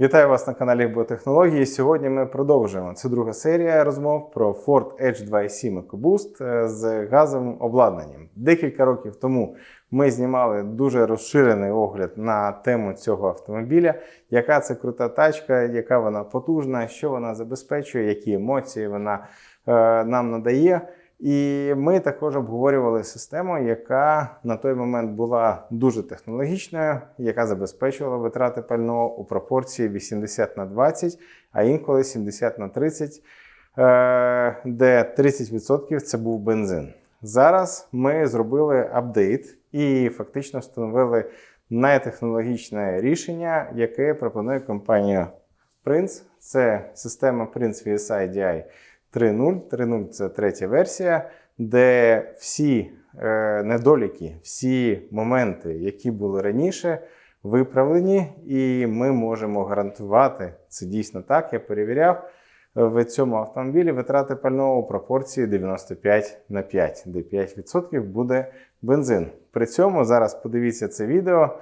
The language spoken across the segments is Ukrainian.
Вітаю вас на каналі Біотехнології. Сьогодні ми продовжуємо. Це друга серія розмов про Ford Edge 2.7 EcoBoost з газовим обладнанням. Декілька років тому ми знімали дуже розширений огляд на тему цього автомобіля, яка це крута тачка, яка вона потужна, що вона забезпечує, які емоції вона е, нам надає. І ми також обговорювали систему, яка на той момент була дуже технологічною, яка забезпечувала витрати пального у пропорції 80 на 20, а інколи 70 на 30, е, де 30% це був бензин. Зараз ми зробили апдейт і фактично встановили найтехнологічне рішення, яке пропонує компанія Prince. Це система Prince VSI DI 3.0. 3.0 це третя версія, де всі е, недоліки, всі моменти, які були раніше, виправлені, і ми можемо гарантувати це дійсно так. Я перевіряв в цьому автомобілі витрати пального у пропорції 95 на 5, де 5% буде бензин. При цьому зараз подивіться це відео.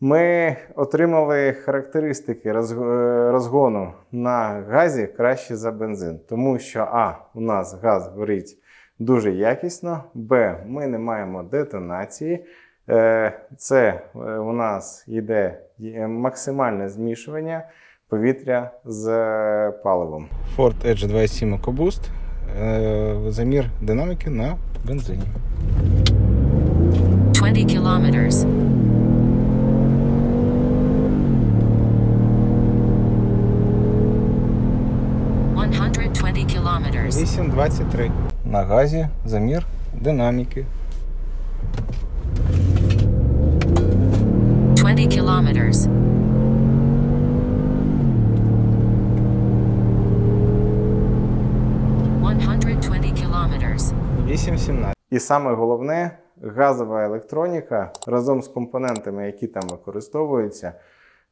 Ми отримали характеристики е, розгону на газі краще за бензин, тому що А, у нас газ горить дуже якісно, Б, ми не маємо детонації. Е, С, е, у нас йде максимальне змішування повітря з паливом. Ford Edge 2.7 EcoBoost. Замір динаміки на бензині. 20 kilometers. 8.23. На газі замір динаміки. 20 kilometers. Kilometers. 8.17. І саме головне, газова електроніка разом з компонентами, які там використовуються,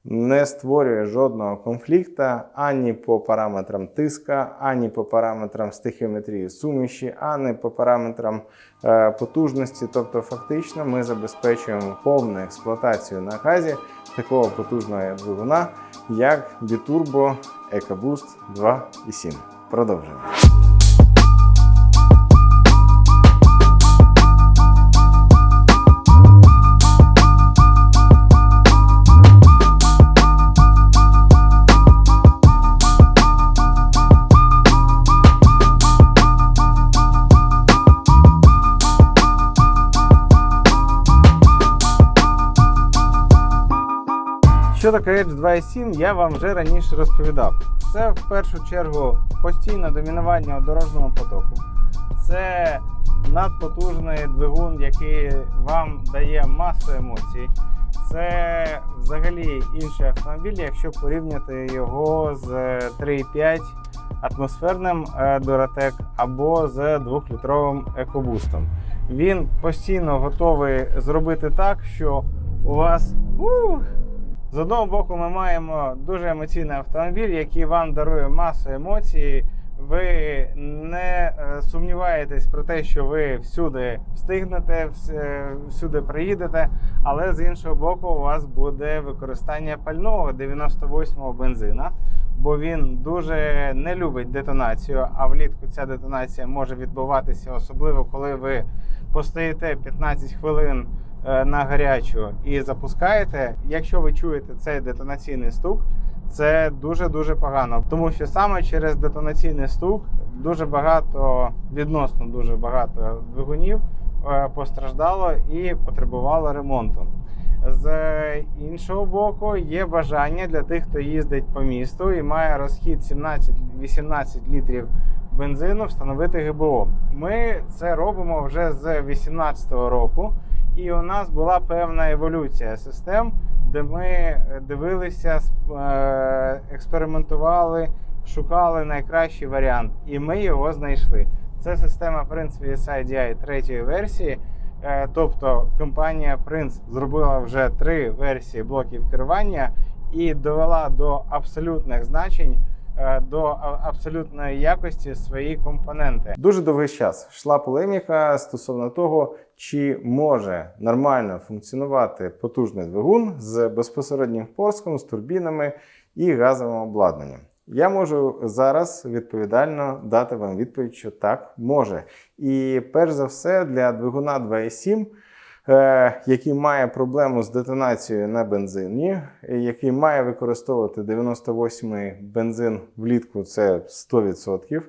не створює жодного конфлікту ані по параметрам тиска, ані по параметрам стихіометрії суміші, ані по параметрам е, потужності. Тобто, фактично, ми забезпечуємо повну експлуатацію на газі такого потужного двигуна, як Biturbo EcoBoost 2.7. Продовжуємо. Таке Edge 2.7, я вам вже раніше розповідав. Це в першу чергу постійне домінування у дорожньому потоку. Це надпотужний двигун, який вам дає масу емоцій. Це взагалі інший автомобіль, якщо порівняти його з 3.5 атмосферним е, Duratec або з 2-літровим EcoBoost. Він постійно готовий зробити так, що у вас з одного боку, ми маємо дуже емоційний автомобіль, який вам дарує масу емоцій. Ви не е, сумніваєтесь про те, що ви всюди встигнете, е, всюди приїдете, але з іншого боку, у вас буде використання пального 98-го бензина, бо він дуже не любить детонацію. А влітку ця детонація може відбуватися, особливо коли ви постоїте 15 хвилин на гарячу і запускаєте, якщо ви чуєте цей детонаційний стук, це дуже дуже погано, тому що саме через детонаційний стук дуже багато, відносно дуже багато двигунів е, постраждало і потребувало ремонту. З іншого боку, є бажання для тих, хто їздить по місту і має розхід 17-18 літрів бензину, встановити ГБО. Ми це робимо вже з 2018 року, і у нас була певна еволюція систем, де ми е, дивилися, е, експериментували, шукали найкращий варіант, і ми його знайшли. Це система Prince VSI DI третьої версії. Е, Тобто компанія Prince зробила вже три версії блоків керування і довела до абсолютних значень, до абсолютної якості свої компоненти. Дуже довгий час йшла полеміка стосовно того, чи може нормально функціонувати потужний двигун з безпосереднім впорском, з турбінами, і газовим обладнанням. Я можу зараз відповідально дати вам відповідь, що так може. І перш за все для двигуна 2.7 е, який має проблему з детонацією на бензині, який має використовувати 98-й бензин влітку, це 100%.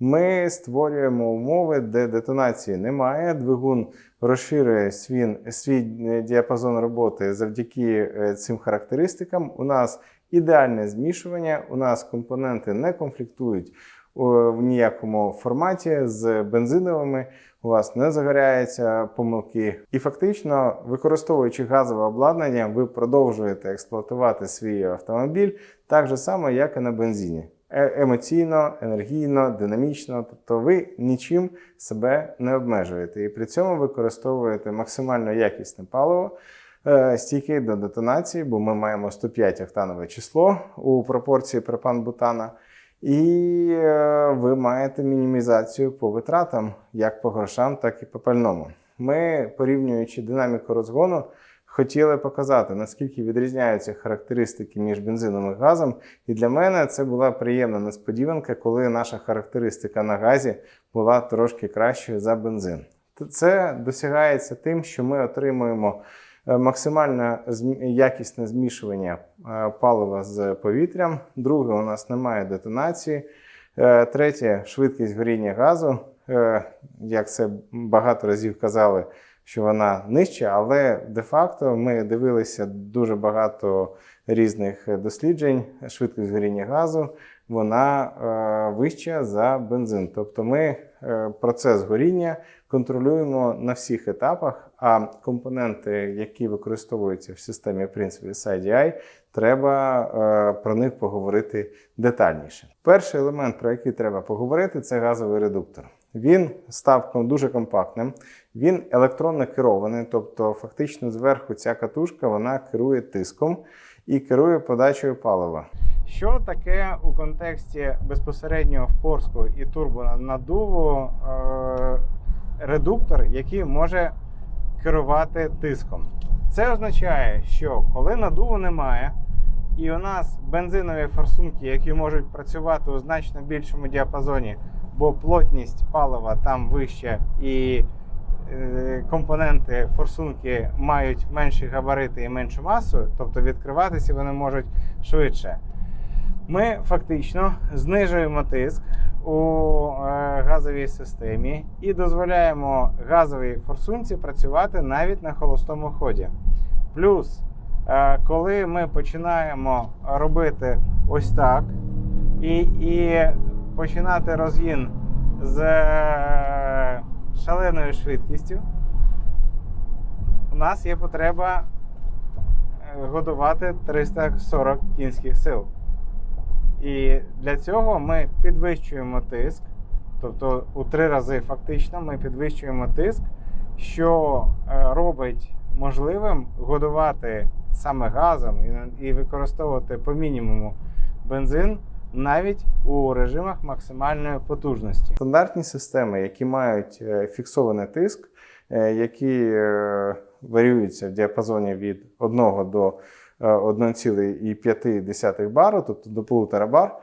Ми створюємо умови, де детонації немає. Двигун розширює свій, свій діапазон роботи завдяки е, цим характеристикам. У нас ідеальне змішування, у нас компоненти не конфліктують в ніякому форматі з бензиновими у вас не загоряються помилки. І фактично, використовуючи газове обладнання, ви продовжуєте експлуатувати свій автомобіль так же само, як і на бензині. Е- Емоційно, енергійно, динамічно, тобто ви нічим себе не обмежуєте. І при цьому використовуєте максимально якісне паливо, е, стійке до детонації, бо ми маємо 105 октанове число у пропорції пропан-бутана. І е, ви маєте мінімізацію по витратам, як по грошам, так і по пальному. Ми, порівнюючи динаміку розгону, хотіли показати, наскільки відрізняються характеристики між бензином і газом. І для мене це була приємна несподіванка, коли наша характеристика на газі була трошки кращою за бензин. Це досягається тим, що ми отримуємо е, максимально якісне змішування е, палива з повітрям. Друге, у нас немає детонації. Е, Третє швидкість горіння газу. Як це багато разів казали, що вона нижча, але де-факто ми дивилися дуже багато різних досліджень. Швидкість горіння газу вона вища за бензин. Тобто ми процес горіння контролюємо на всіх етапах, а компоненти, які використовуються в системі принципі SIDI, треба е, про них поговорити детальніше. Перший елемент, про який треба поговорити, це газовий редуктор. Він став ком- дуже компактним, він електронно керований, тобто фактично зверху ця катушка вона керує тиском і керує подачею палива. Що таке у контексті безпосереднього впорського і турбонаддуву е, редуктор, який може керувати тиском? Це означає, що коли надуву немає, і у нас бензинові форсунки, які можуть працювати у значно більшому діапазоні, бо плотність палива там вища і е, компоненти форсунки мають менші габарити і меншу масу, тобто відкриватися вони можуть швидше. Ми фактично знижуємо тиск у е, газовій системі і дозволяємо газовій форсунці працювати навіть на холостому ході. Плюс, е, коли ми починаємо робити ось так і, і починати розгін з е, шаленою швидкістю, у нас є потреба годувати 340 кінських сил. І для цього ми підвищуємо тиск, тобто у три рази фактично ми підвищуємо тиск, що е, робить можливим годувати саме газом і, використовувати по мінімуму бензин навіть у режимах максимальної потужності. Стандартні системи, які мають е, фіксований тиск, е, які варіюються в діапазоні від 1 до 1,5 бару, тобто до 1,5 бар,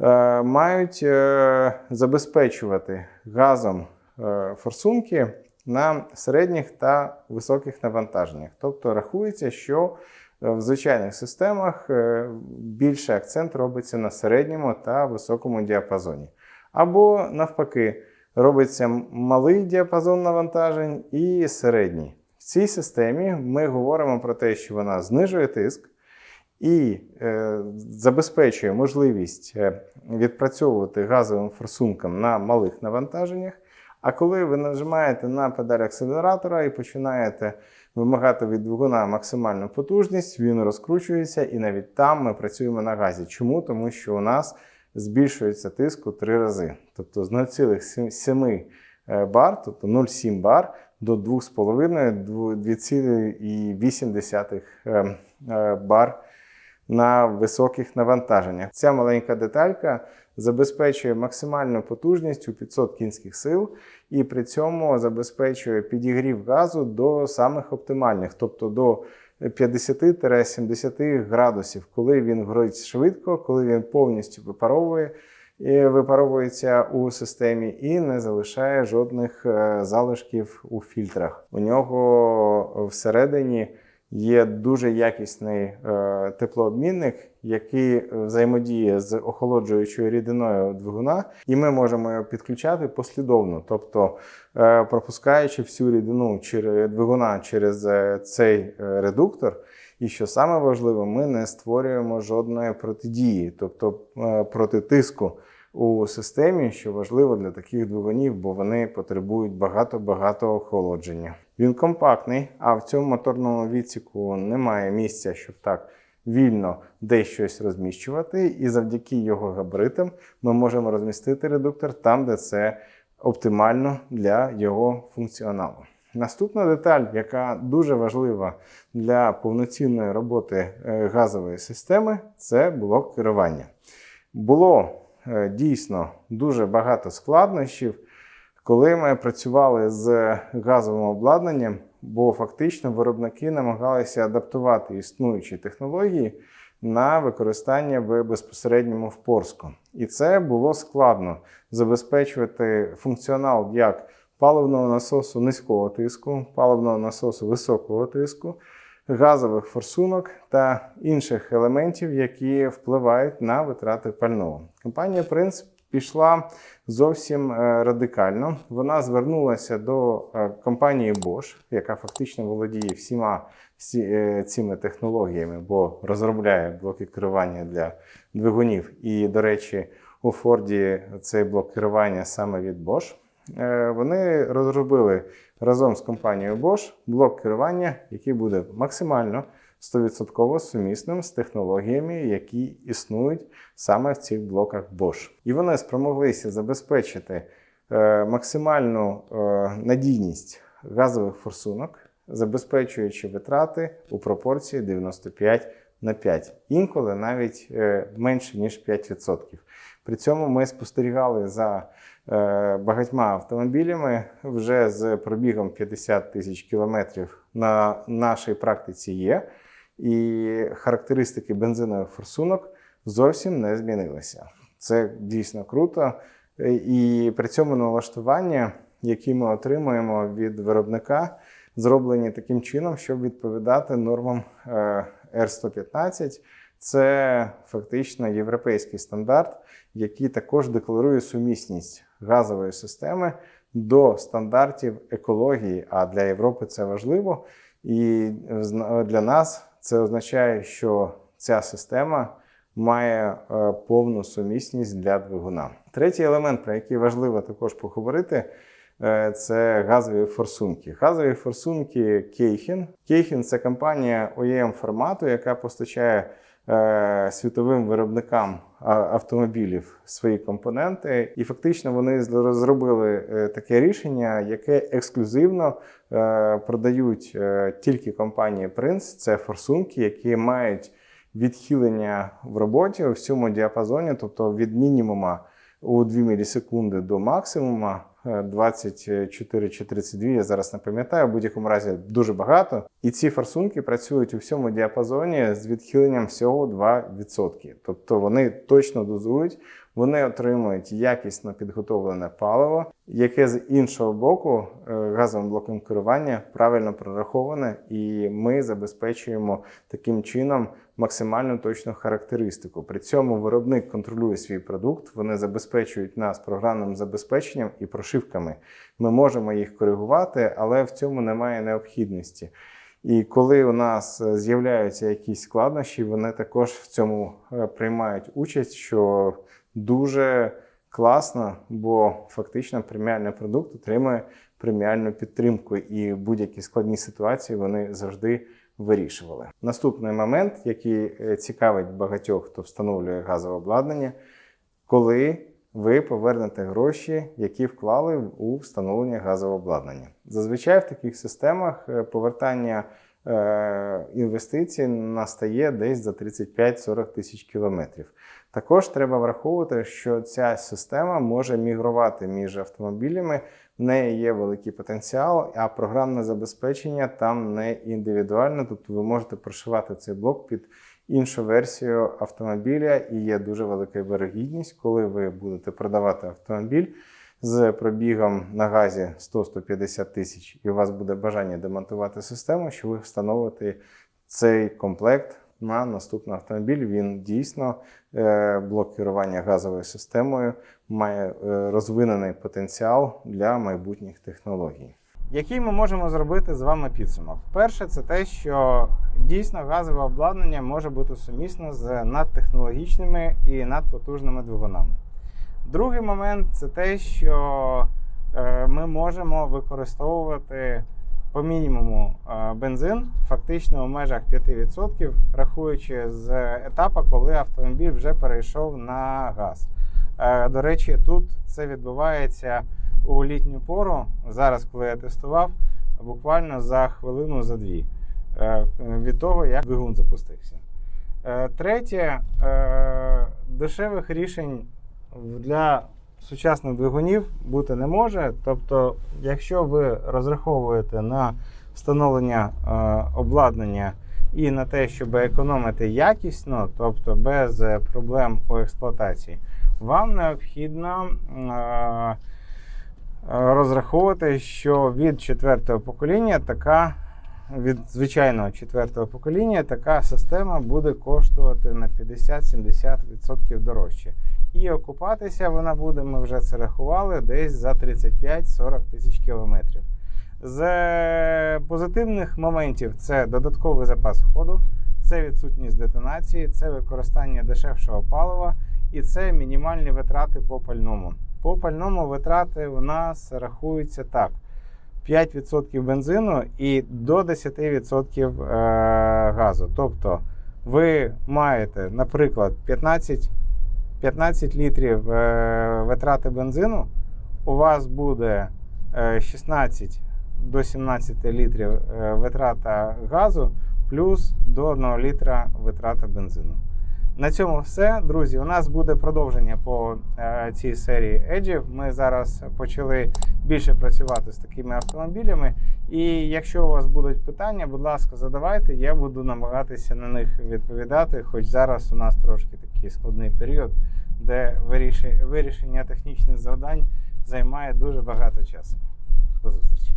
е, мають е, забезпечувати газом е, форсунки на середніх та високих навантаженнях. Тобто рахується, що е, в звичайних системах е, більше акцент робиться на середньому та високому діапазоні. Або навпаки, робиться малий діапазон навантажень і середній. Цій системі ми говоримо про те, що вона знижує тиск і е, забезпечує можливість е, відпрацьовувати газовим форсункам на малих навантаженнях. А коли ви нажимаєте на педаль акселератора і починаєте вимагати від двигуна максимальну потужність, він розкручується, і навіть там ми працюємо на газі. Чому? Тому що у нас збільшується тиск у три рази. Тобто з 0,7 бар, тобто 0,7 бар до 2,5 2,8 е, е, бар на високих навантаженнях. Ця маленька деталька забезпечує максимальну потужність у 500 кінських сил і при цьому забезпечує підігрів газу до самих оптимальних, тобто до 50-70 градусів, коли він горить швидко, коли він повністю випаровує випаровується у системі і не залишає жодних е, залишків у фільтрах. У нього всередині є дуже якісний е, теплообмінник, який взаємодіє з охолоджуючою рідиною двигуна, і ми можемо його підключати послідовно, тобто е, пропускаючи всю рідину двигуна через цей редуктор. І що саме важливо, ми не створюємо жодної протидії, тобто е, проти тиску у системі, що важливо для таких двигунів, бо вони потребують багато-багато охолодження. Він компактний, а в цьому моторному відсіку немає місця, щоб так вільно десь щось розміщувати. І завдяки його габаритам ми можемо розмістити редуктор там, де це оптимально для його функціоналу. Наступна деталь, яка дуже важлива для повноцінної роботи е, газової системи, це блок керування. Було е, дійсно дуже багато складнощів, коли ми працювали з газовим обладнанням, бо фактично виробники намагалися адаптувати існуючі технології на використання в безпосередньому впорску. І це було складно забезпечувати функціонал як паливного насосу низького тиску, паливного насосу високого тиску, газових форсунок та інших елементів, які впливають на витрати пального. Компанія Принц пішла зовсім е, радикально. Вона звернулася до е, компанії Bosch, яка фактично володіє всіма е, цими технологіями, бо розробляє блоки керування для двигунів. І, до речі, у Форді цей блок керування саме від Bosch. Е, Вони розробили разом з компанією Bosch блок керування, який буде максимально 100% сумісним з технологіями, які існують саме в цих блоках Bosch. І вони спромоглися забезпечити е, максимальну е, надійність газових форсунок, забезпечуючи витрати у пропорції 95 на 5, інколи навіть е, менше ніж 5%. При цьому ми спостерігали за е, багатьма автомобілями вже з пробігом 50 тисяч кілометрів на нашій практиці є, і характеристики бензинових форсунок зовсім не змінилися. Це дійсно круто. Е, І при цьому налаштування, які ми отримуємо від виробника, зроблені таким чином, щоб відповідати нормам R115. Це фактично європейський стандарт, який також декларує сумісність газової системи до стандартів екології. А для Європи це важливо. І для нас це означає, що ця система має е, повну сумісність для двигуна. Третій елемент, про який важливо також поговорити, це газові форсунки. Газові форсунки Кейхін. Кейхін це компанія OEM формату, яка постачає е, світовим виробникам автомобілів свої компоненти. І фактично вони зл- зробили е, таке рішення, яке ексклюзивно е, продають е, тільки компанії Prince. Це форсунки, які мають відхилення в роботі у всьому діапазоні, тобто від мінімума у 2 мілісекунди до максимума е, 24 чи 32, я зараз не пам'ятаю, в будь-якому разі дуже багато. І ці форсунки працюють у всьому діапазоні з відхиленням всього 2%. Тобто вони точно дозують, вони отримують якісно підготовлене паливо, яке з іншого боку е, газовим блоком керування правильно прораховане, і ми забезпечуємо таким чином максимально точну характеристику. При цьому виробник контролює свій продукт, вони забезпечують нас програмним забезпеченням і прошивками. Ми можемо їх коригувати, але в цьому немає необхідності. І коли у нас е, з'являються якісь складнощі, вони також в цьому е, приймають участь, що дуже класно, бо фактично преміальний продукт отримує преміальну підтримку, і будь-які складні ситуації вони завжди вирішували. Наступний момент, який е, цікавить багатьох, хто встановлює газове обладнання, коли ви повернете гроші, які вклали у встановлення газового обладнання. Зазвичай в таких системах е, повертання е, інвестицій настає десь за 35-40 тисяч кілометрів. Також треба враховувати, що ця система може мігрувати між автомобілями. В неї є великий потенціал, а програмне забезпечення там не індивідуальне. Тобто ви можете прошивати цей блок під іншу версію автомобіля, і є дуже велика вирогідність, коли ви будете продавати автомобіль з пробігом на газі 100-150 тисяч, і у вас буде бажання демонтувати систему, що ви встановите цей комплект на наступний автомобіль. Він дійсно е, блок керування газовою системою має е, розвинений потенціал для майбутніх технологій. Який ми можемо зробити з вами підсумок? Перше, це те, що дійсно газове обладнання може бути сумісно з надтехнологічними і надпотужними двигунами. Другий момент це те, що е, ми можемо використовувати по мінімуму е, бензин, фактично у межах 5%, рахуючи з етапу, коли автомобіль вже перейшов на газ. Е, До речі, тут це відбувається у літню пору. Зараз, коли я тестував, буквально за хвилину за дві е, від того, як двигун запустився. Третє, дешевих рішень для сучасних двигунів бути не може. Тобто, якщо ви розраховуєте на встановлення е, обладнання і на те, щоб економити якісно, тобто без е, проблем у експлуатації, вам необхідно е, розраховувати, що від четвертого покоління така. Від звичайного четвертого покоління така система буде коштувати на 50-70% дорожче. І окупатися вона буде, ми вже це рахували, десь за 35-40 тисяч кілометрів. З е, позитивних моментів це додатковий запас ходу, це відсутність детонації, це використання дешевшого палива і це мінімальні витрати по пальному. По пальному витрати у нас рахуються так: 5% бензину і до 10% е, газу. Тобто ви маєте, наприклад, 15 15 літрів е, витрати бензину, у вас буде е, 16 до 17 літрів е, витрата газу, плюс до 1 літра витрата бензину. На цьому все, друзі. У нас буде продовження по е, цій серії еджів. Ми зараз почали більше працювати з такими автомобілями. І якщо у вас будуть питання, будь ласка, задавайте. Я буду намагатися на них відповідати. Хоч зараз у нас трошки такий складний період, де вирішення технічних завдань займає дуже багато часу. До зустрічі.